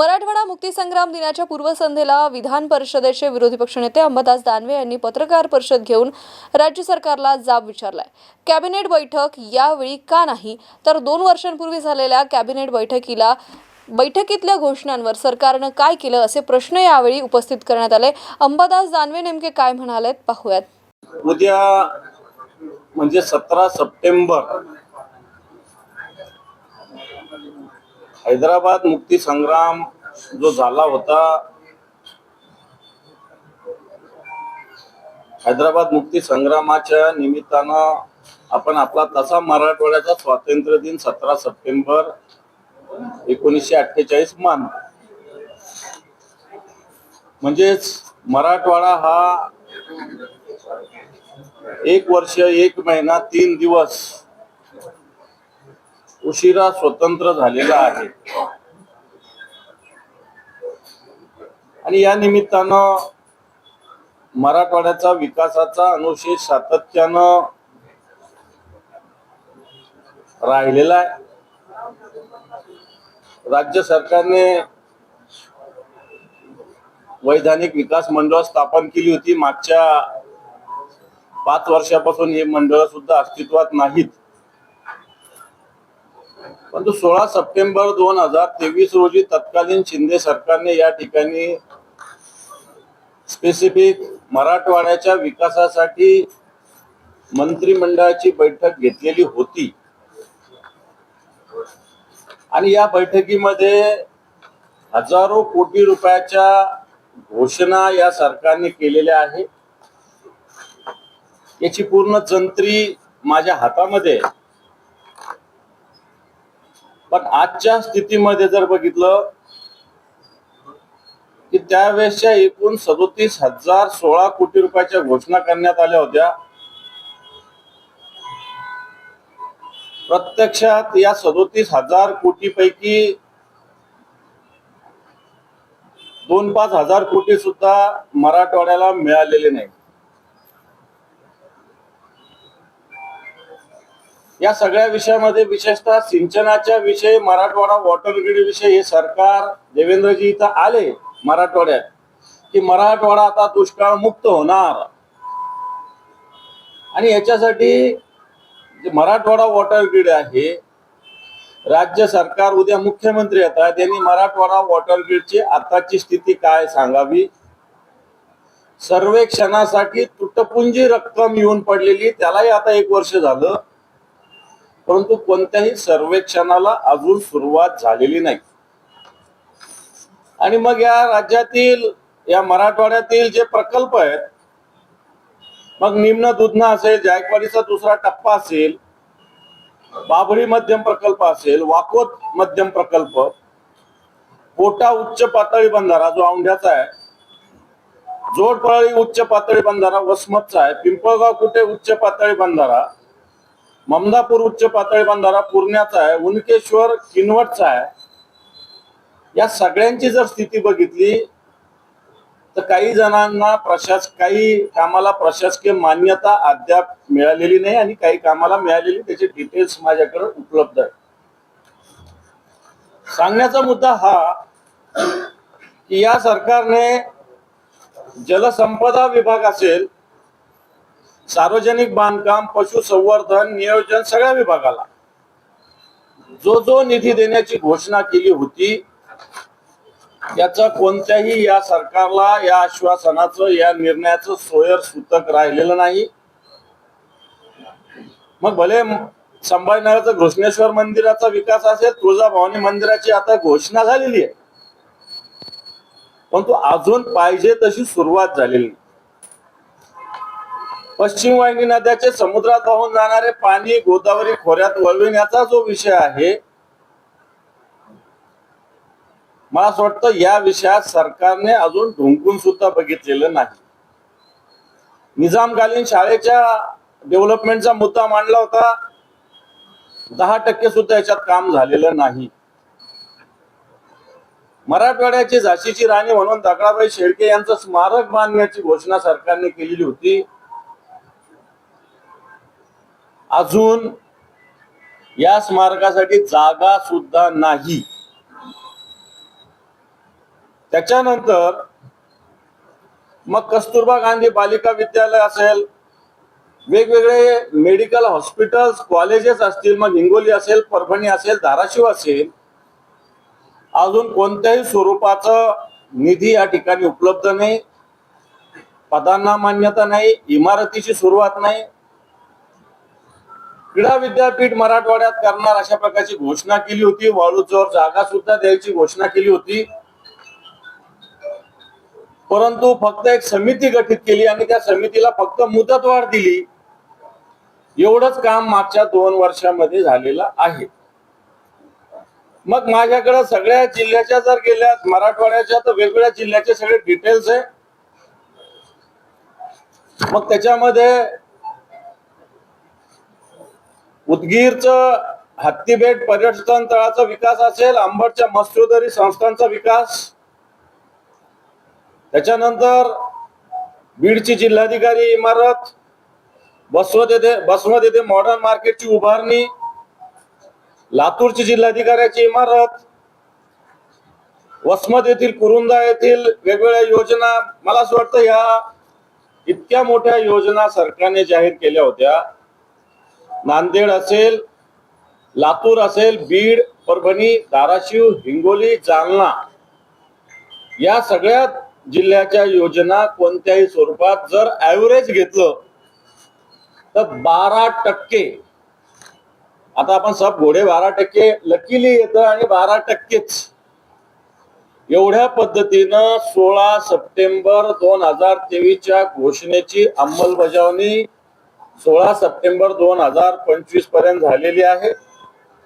मराठवाडा मुक्तीसंग्राम दिनाच्या पूर्वसंध्येला विधान परिषदेचे विरोधी पक्षनेते अंबादास दानवे यांनी पत्रकार परिषद घेऊन राज्य सरकारला जाब विचारलाय. कॅबिनेट बैठक यावेळी का नाही? तर दोन वर्षांपूर्वी झालेल्या कॅबिनेट बैठकीला बैठकीतल्या घोषणांवर सरकारनं काय केलं असे प्रश्न यावेळी उपस्थित करण्यात आले. अंबादास दानवे नेमके काय म्हणालेत? पाहूयात. उद्या म्हणजे सतरा सप्टेंबर हैदराबाद मुक्ती संग्राम जो झाला होता हैदराबाद मुक्ती संग्रामाच्या निमित्तानं आपण आपला तसा मराठवाड्याचा स्वातंत्र्य दिन सतरा सप्टेंबर एकोणीसशे अठ्ठेचाळीस मान. म्हणजेच मराठवाडा हा एक वर्ष एक महिना तीन दिवस उशिरा स्वतंत्र झालेला आहे. आणि या निमित्तानं मराठवाड्याचा विकासाचा अनुशेष सातत्यानं राहिलेला आहे. राज्य सरकारने वैधानिक विकास मंडळ स्थापन केली होती. मागच्या पाच वर्षापासून हे मंडळ सुद्धा अस्तित्वात नाहीत. परंतु सोळा सप्टेंबर दोन हजार तेवीस रोजी तत्कालीन शिंदे सरकारने या ठिकाणी स्पेसिफिक मराठवाड्याच्या विकासासाठी मंत्रिमंडळाची बैठक घेतलेली होती आणि या बैठकीमध्ये हजारो कोटी रुपयाच्या घोषणा या सरकारने केलेल्या आहे याची पूर्ण जंत्री माझ्या हातामध्ये आहे. पण आजच्या स्थितीमध्ये जर बघितलं की त्यावेळेसच्या एकूण सदोतीस हजार सोळा कोटी रुपयाच्या घोषणा करण्यात आल्या होत्या. प्रत्यक्षात या सदोतीस हजार कोटी पैकी दोन पाच हजार कोटी सुद्धा मराठवाड्याला मिळालेले नाही या सगळ्या विषयामध्ये विशेषतः सिंचनाच्या विषयी मराठवाडा वॉटर ग्रीड विषयी हे सरकार देवेंद्रजी इथं आले मराठवाड्यात की मराठवाडा आता दुष्काळ मुक्त होणार. आणि याच्यासाठी मराठवाडा वॉटर ग्रीड आहे राज्य सरकार उद्या मुख्यमंत्री येतात त्यांनी मराठवाडा वॉटर ग्रीडची आताची स्थिती काय सांगावी? सर्वेक्षणासाठी तुटपुंजी रक्कम येऊन पडलेली त्यालाही आता एक वर्ष झालं. परंतु कोणत्याही सर्वेक्षणाला अजून सुरुवात झालेली नाही. आणि मग या राज्यातील या मराठवाड्यातील जे प्रकल्प आहेत मग निम्न दुधना असेल जायकवाडीचा दुसरा टप्पा असेल बाभळी मध्यम प्रकल्प असेल वाकोत मध्यम प्रकल्प कोटा उच्च पातळी बंधारा जो औंढ्याचा आहे जोडपळी उच्च पातळी बंधारा वसमतचा आहे पिंपळगाव कुठे उच्च पातळी बंधारा ममदापूर उच्च पातळी बंधारा पूर्ण्याचा आहे उनकेश्वर किनवटचा आहे. या सगळ्यांची जर स्थिती बघितली तर काही जणांना प्रशास काही कामाला प्रशासकीय मान्यता अद्याप मिळालेली नाही आणि काही कामाला मिळालेली त्याचे डिटेल्स माझ्याकडे उपलब्ध आहे सांगण्याचा मुद्दा हा की या सरकारने जलसंपदा विभाग असेल सार्वजनिक बांधकाम पशुसंवर्धन नियोजन सगळ्या विभागाला. जो जो निधी देण्याची घोषणा केली होती याचा कोणत्याही या सरकारला या आश्वासनाचं या निर्णयाचं सोयर सूतक राहिलेलं नाही. मग भले संभाजीनगरचं घोषणेश्वर मंदिराचा विकास असेल तुळजाभवानी मंदिराची आता घोषणा झालेली आहे. परंतु अजून पाहिजे तशी सुरुवात झालेली पश्चिम वाहिनी नद्याचे समुद्रात वाहून जाणारे पाणी गोदावरी खोऱ्यात वळविण्याचा जो विषय आहे मला असं वाटतं या विषयात सरकारने अजून ढुंकून सुद्धा बघितलेलं नाही. निजामकालीन शाळेच्या डेव्हलपमेंटचा मुद्दा मांडला होता. दहा टक्के सुद्धा याच्यात काम झालेलं नाही. मराठवाड्याची झाशीची राणी म्हणून दगडाबाई शेळके यांचं स्मारक बांधण्याची घोषणा सरकारने केलेली होती. अजून या स्मारकासाठी जागा सुद्धा नाही. त्याच्यानंतर मग कस्तुरबा गांधी बालिका विद्यालय असेल वेगवेगळे मेडिकल हॉस्पिटल्स कॉलेजेस असतील मग हिंगोली असेल परभणी असेल धाराशिव असेल अजून कोणत्याही स्वरूपाचं निधी या ठिकाणी उपलब्ध नाही. पदांना मान्यता नाही इमारतीची सुरुवात नाही. क्रीडा विद्यापीठ मराठवाड्यात करणार अशा प्रकारची घोषणा केली होती. वाळूचोर जागा सुद्धा द्यायची घोषणा केली होती. परंतु फक्त एक समिती गठीत केली आणि त्या समितीला फक्त मुदतवाढ दिली. एवढंच काम मागच्या दोन वर्षामध्ये झालेलं आहे. मग माझ्याकडे सगळ्या जिल्ह्याच्या जर गेल्या मराठवाड्याच्या तर वेगवेगळ्या जिल्ह्याचे सगळे डिटेल्स आहे. मग त्याच्यामध्ये उदगीरचं हत्तीबेट पर्यटन तळाचा विकास असेल आंबडच्या मत्स्योदरी संस्थांचा विकास. त्याच्यानंतर बीडची जिल्हाधिकारी इमारत बसवत येथे बसवत येथे मॉडर्न मार्केटची उभारणी लातूरची जिल्हाधिकाऱ्याची इमारत वसमत येथील कुरुंदा येथील वेगवेगळ्या योजना मला असं वाटतं ह्या इतक्या मोठ्या योजना सरकारने जाहीर केल्या होत्या. नांदेड असेल लातूर असेल बीड परभणी धाराशिव हिंगोली जालना. या सगळ्या जिल्ह्याच्या योजना कोणत्याही स्वरूपात जर ऍव्हरेज घेतलं तर बारा टक्के. आता आपण सब घोडे बारा टक्के लकीली येतं आणि बारा टक्केच. एवढ्या पद्धतीनं सोळा सप्टेंबर दोन हजार तेवीसच्या घोषणेची अंमलबजावणी सोळा सप्टेंबर दोन हजार पंचवीसपर्यंत झालेली आहे.